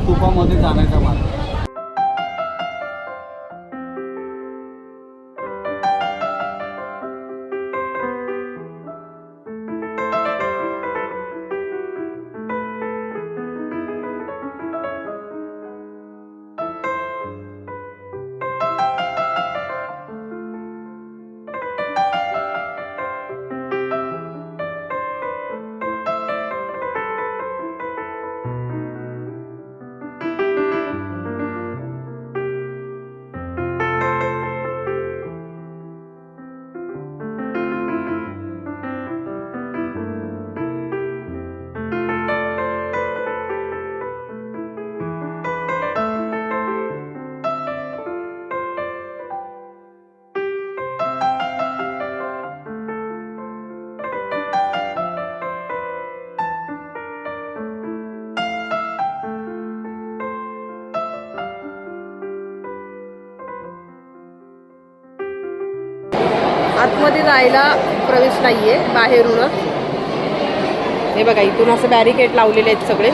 स्तूपामध्ये जाण्याचा मार्ग आतमध्ये जायला प्रवेश नाही आहे बाहेरूनच. हे बघा इथून असं बॅरिकेड लावलेले आहेत सगळे.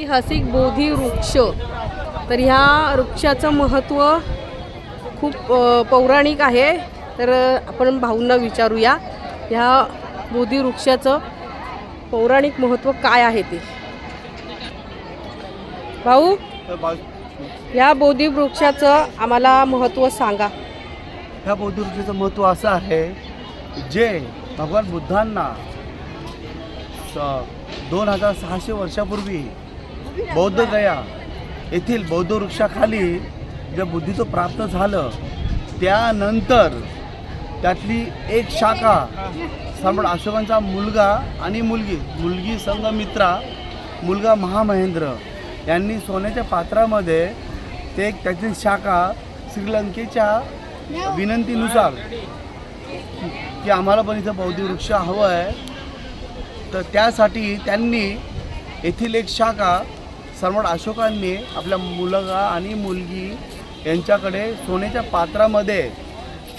ऐतिहासिक बोधी वृक्ष तर ह्या वृक्षाचं महत्त्व खूप पौराणिक आहे. तर आपण भाऊंना विचारूया ह्या बोधी वृक्षाचं पौराणिक महत्त्व काय आहे ते? भाऊ ह्या बोधी वृक्षाचं आम्हाला महत्त्व सांगा. ह्या बौद्धऋषीचं महत्त्व असं आहे जे भगवान बुद्धांना दोन हजार सहाशे वर्षापूर्वी बौद्ध गया. येथील बौद्ध वृक्षाखाली जे बुद्धीचं प्राप्त झालं त्यानंतर त्यातली एक शाखा सम्राट अशोकांचा मुलगा आणि मुलगी मुलगी संगमित्रा मुलगा महामहेंद्र यांनी सोन्याच्या पात्रामध्ये ते त्याची शाखा श्रीलंकेच्या विनंतीनुसार की आम्हाला पण इथं बौद्ध वृक्ष हवं आहे तर त्यासाठी त्यांनी येथील एक शाखा सम्राट अशोकांनी आपल्या मुलगा आणि मुलगी यांच्याकडे सोन्याच्या पात्रामध्ये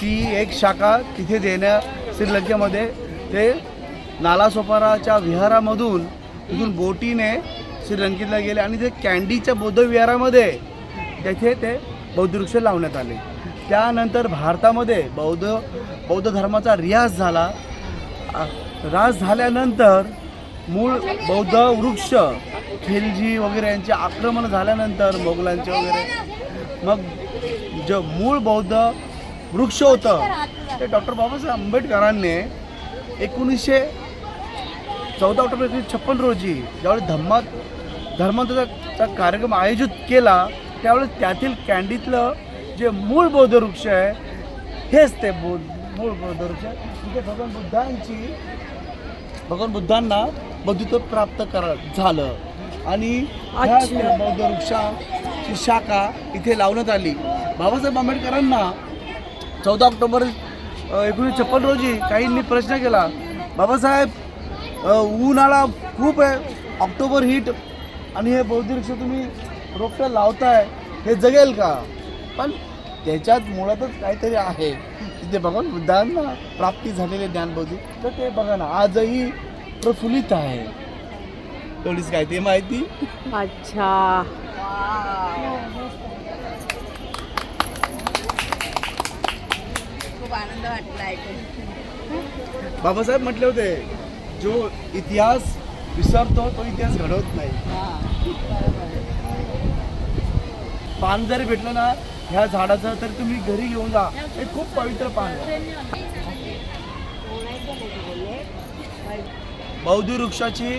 ती एक शाखा तिथे देण्या श्रीलंकेमध्ये. ते नालासोपाराच्या विहारामधून तिथून बोटीने श्रीलंकेला गेले आणि ते कॅन्डीच्या बौद्ध विहारामध्ये तेथे ते बौद्ध वृक्ष लावण्यात आले. त्यानंतर भारतामध्ये बौद्ध बौद्ध धर्माचा रियाज झाला. आ- राज झाल्यानंतर मूळ बौद्ध वृक्ष खिलजी वगैरे यांचे आक्रमण झाल्यानंतर मोगलांचे वगैरे. मग जे मूळ बौद्ध वृक्ष होतं ते डॉक्टर बाबासाहेब आंबेडकरांनी एकोणीसशे चौदा ऑक्टोबर एकोणीसशे छप्पन रोजी ज्यावेळी धम्मात धर्मांतराचा कार्यक्रम आयोजित केला त्यावेळेस त्यातील कॅन्डीतलं जे मूळ बौद्ध वृक्ष आहे हेच ते बौद्ध मूळ बौद्ध वृक्ष तिथे भगवान बुद्धांची भगवान बुद्धांना बौद्धित्व प्राप्त करा झालं. आणि ह्या बौद्ध वृक्षाची शाखा इथे लावण्यात आली. बाबासाहेब आंबेडकरांना चौदा ऑक्टोबर एकोणीसशे छप्पन रोजी काहींनी प्रश्न केला बाबासाहेब उन्हाळा खूप आहे ऑक्टोबर हीट आणि हे बौद्ध वृक्ष तुम्ही रोपटं लावताय हे जगेल का? पण त्याच्यात मुळातच काहीतरी आहे. तिथे भगवान बुद्धांना प्राप्ती झालेले ज्ञानबौद्धिक तर ते बघा ना आजही प्रफुल्लित आहे. एवढीच काय ते माहिती? अच्छा. खूप आनंद वाटला ऐकून. बाबासाहेब म्हटले होते जो इतिहास विसरतो तो इतिहास घडवत नाही. पान जरी भेटलं ना ह्या झाडाचं तर तुम्ही घरी घेऊन जा. हे खूप पवित्र पान आहे. बौद्धी वृक्षाची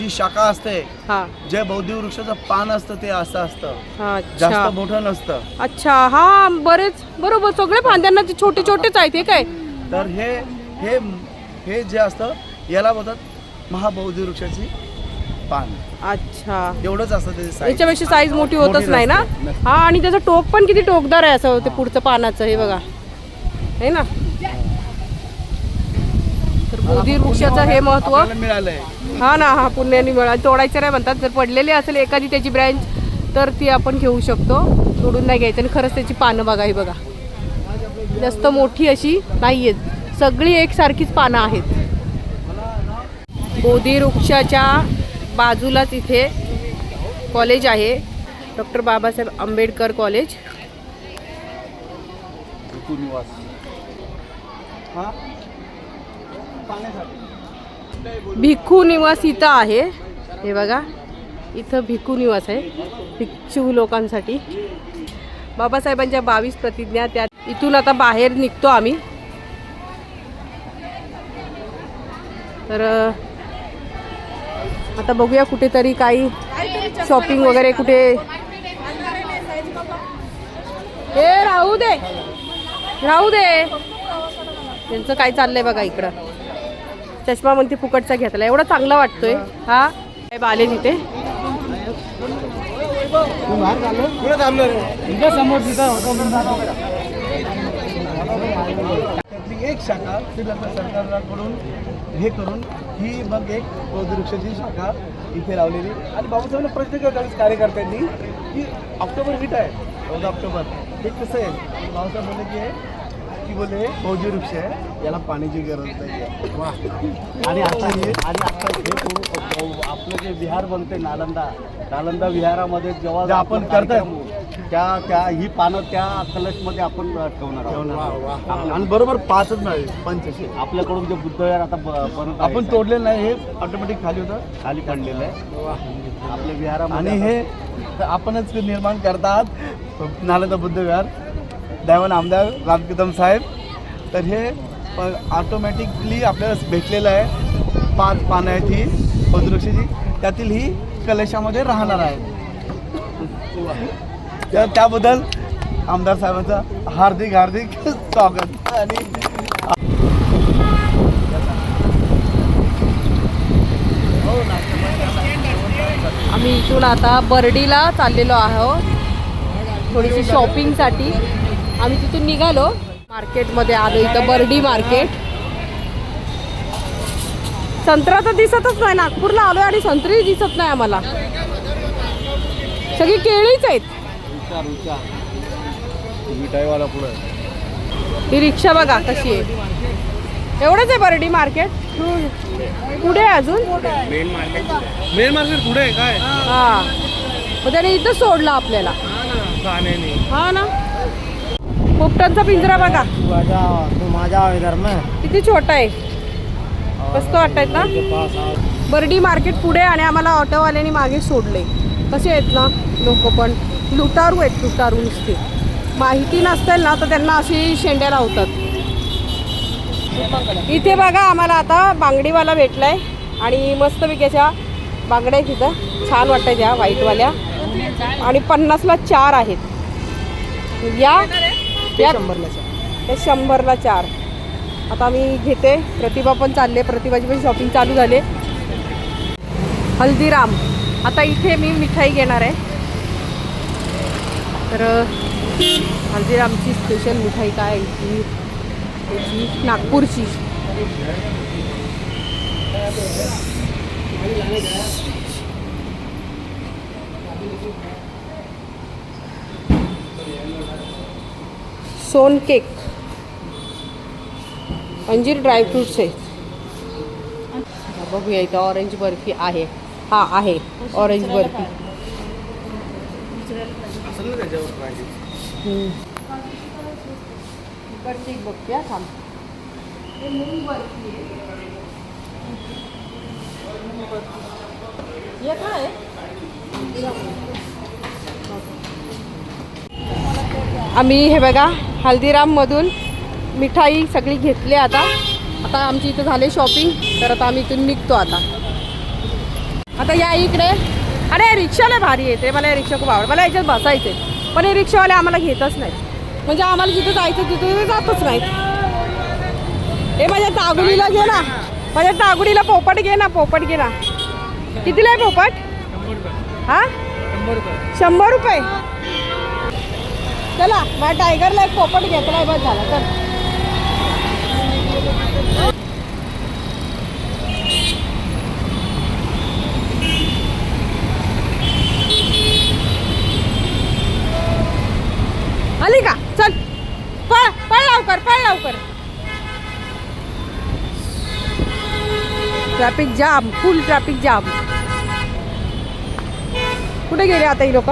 जी शाखा असते हा. जे बौद्धी वृक्षाचं पान असतं ते असं असतं. अच्छा. जास्त मोठं नसतं. अच्छा हा बरेच बरोबर सगळे फांद्यांना ते छोटे छोटेच आहेत हे काय? तर हे हे हे जे असतं याला बोलतात महाबौद्ध वृक्षाची पान. अच्छा. एवढंच असतं त्याचे size. याच्यापेक्षा साईज मोठी होतच मोठी नाही ना? नसते, नसते. हा आणि त्याचं टोक पण किती टोकदार आहे असं ते पुढचं पानाचं हे बघा. हे ना? तर बोधी वृक्षाचं हे महत्त्व आपल्याला मिळालंय. हा ना हा पुण्याने मिळा तोडायचं नाही म्हणतात. जर पडलेली असेल एखादी त्याची ब्रँच तर ती आपण घेऊ शकतो. तोडून नाही घ्यायचं. आणि खरंच त्याची पानं बघा ही बघा. जास्त मोठी अशी नाही आहेत सगळी एकसारखीच पानं आहेत. बोधी वृक्षाच्या बाजूलाच इथे कॉलेज आहे. डॉक्टर बाबासाहेब आंबेडकर कॉलेज हा? पाण्यासाठी. भिक्खू निवास इथं आहे. हे बघा इथं भिक्खू निवास आहे भिक्षू लोकांसाठी. बाबासाहेबांच्या बावीस प्रतिज्ञा त्या इथून आता बाहेर निघतो आम्ही. तर आता बघूया कुठेतरी काही शॉपिंग वगैरे कुठे. हे राहू दे. राहू दे. त्यांचं काय चाललंय बघा इकडं. चष्मा म्हणते फुकटचा घेतला. एवढा चांगला वाटतोय. हा. साहेब आले तिथे. एक शाखा श्रीलंका सरकारकडून हे करून ही मग एक बौद्ध वृक्षाची शाखा इथे लावलेली. आणि बाबासाहेबांना प्रश्न केला त्यावेळेस कार्यकर्त्यांनी की ऑक्टोबर हिट आहे. चौदा ऑक्टोबर. हे कसं आहे? बाबासाहेब बोलले की की बोले बौद्ध वृक्ष आहे. याला पाण्याची गरज नाही आहे. आणि आता हे आणि आता हे आपलं जे विहार बनते नालंदा नालंदा विहारामध्ये जेव्हा आपण करतात त्या त्या ही पानं त्या कलशमध्ये आपण ठेवणार आहोत. आणि बरोबर पाचच नाही पंचशे आपल्याकडून जे बुद्ध विहार आता ब- बनत आपण तोडलेलं नाही हे ऑटोमॅटिक खाली होतं. खाली पडलेलं आहे. आपल्या विहारामध्ये आणि हे आपणच निर्माण करतात नालंदा बुद्ध विहार. दैवन आमदार रामकितम साहेब. तर हे ऑटोमॅटिकली आपल्याला भेटलेलं आहे पाच पानं आहेत ही बौद्धवृक्षाची त्यातील ही कलशामध्ये राहणार आहे. तर त्याबद्दल आमदार साहेबांचं हार्दिक हार्दिक स्वागत. आणि आम्ही इथून आता बर्डीला चाललेलो आहोत. थोडीशी शॉपिंगसाठी आम्ही तिथून निघालो. मार्केटमध्ये आलो इथं बर्डी मार्केट. संत्रा तर दिसतच नाही नागपूरला आलोय आणि संत्री दिसत नाही आम्हाला. सगळी केळीच आहेत. पुढे ही रिक्षा बघा कशी आहे. एवढंच आहे बर्डी मार्केट? पुढे आहे अजून? मेन मार्केट पुढे आहे? काय? हा. मग त्याने इथं सोडलं आपल्याला. हा ना. पोपटांचा पिंजरा बघा. माझ्या इधर में किती छोटा आहे? मस्त वाटत ना? बर्डी मार्केट पुढे आणि आम्हाला ऑटोवाल्याने मागे सोडले. कसे आहेत ना लोक पण? लुटारू आहेत लुटारू नुसते. माहिती नसतील ना तर त्यांना अशी शेंड्या लावतात. इथे बघा आम्हाला आता बांगडीवाला भेटलाय. आणि मस्त विक्याच्या बांगड्या आहेत तिथं छान वाटतात त्या व्हाईटवाल्या आणि पन्नासला चार आहेत. या ते शंभरला चार. आता मी घेते. प्रतिभा पण चालले. प्रतिभाची पण शॉपिंग चालू झाले. हल्दीराम. आता इथे मी मिठाई घेणार आहे. तर हल्दीरामची स्पेशल मिठाई काय ती त्याची नागपूरची. सोन केक अंजीर ड्रायफ्रुट्स आहे. बघूया इथं ऑरेंज बर्फी आहे. हा आहे. ऑरेंज बर्फी. असेल ना त्याच्यावर प्राइस इकडची एक बघते हा, थांब. हे मूग बर्फी आहे मूग बर्फी. हे काय आहे? आम्ही हे बघा हल्दीराममधून मिठाई सगळी घेतली आता. आता आमची इथं झाले शॉपिंग तर आता आम्ही इथून निघतो आता. आता या इकडे. अरे रिक्षाला भारी येते मला या रिक्षा खूप आवड मला याच्यात बसायचे पण हे रिक्षावाले आम्हाला घेतच नाही म्हणजे आम्हाला जिथं जायचं तिथं जातच नाहीत. हे माझ्या तागुडीला घे ना. माझ्या तागुडीला पोपट घे ना पोपट घे ना. कितीला आहे पोपट? हा? शंभर रुपये. चला माझ्या टायगरला एक पोपट घेतलाय बस झाला चल. आली का? चल. पळ पळ लवकर पळ लवकर. ट्रॅफिक जाम फुल ट्रॅफिक जाम कुठे गेले आता ही लोक?